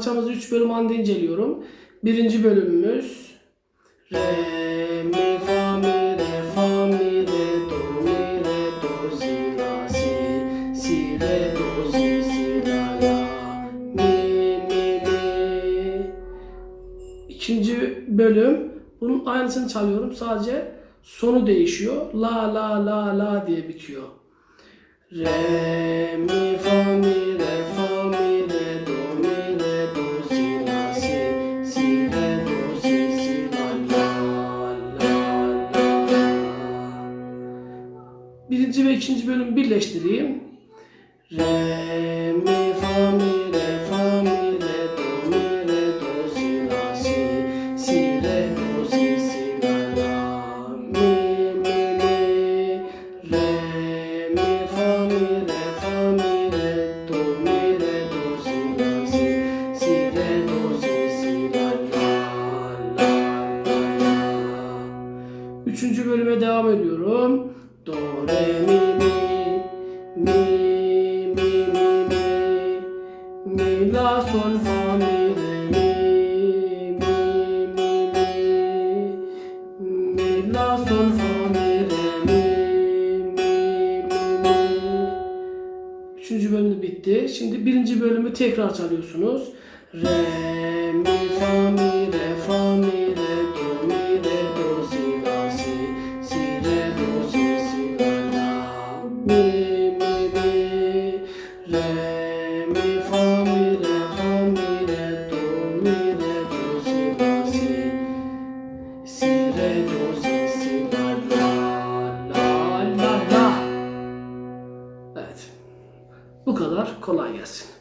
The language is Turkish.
parçamızı 3 bölüm halinde inceliyorum. Birinci bölümümüz re, mi, fa, mi, re, fa, mi, re, do, mi, re, do, si, la, si, si, re, do, si, si, la, la, mi, mi, mi. İkinci bölüm bunun aynısını çalıyorum sadece sonu değişiyor. La la la la diye bitiyor. Re mi Birinci ve ikinci bölümü birleştireyim. Re mi fa mi re fa mi re do mi re do si la si si re do si si la la mi mi mi re mi fa mi re fa mi re do mi re do si la si si re do si si la la la la la Üçüncü bölüme devam ediyorum. Do, re, mi, la, sol, fa, mi, re, mi, mi, mi, mi, mi, la, sol, fa, mi, re, mi, mi, mi, mi. Üçüncü bölüm bitti. Şimdi birinci bölümü tekrar çalıyorsunuz. Re, mi, fa, Bu kadar. Kolay gelsin.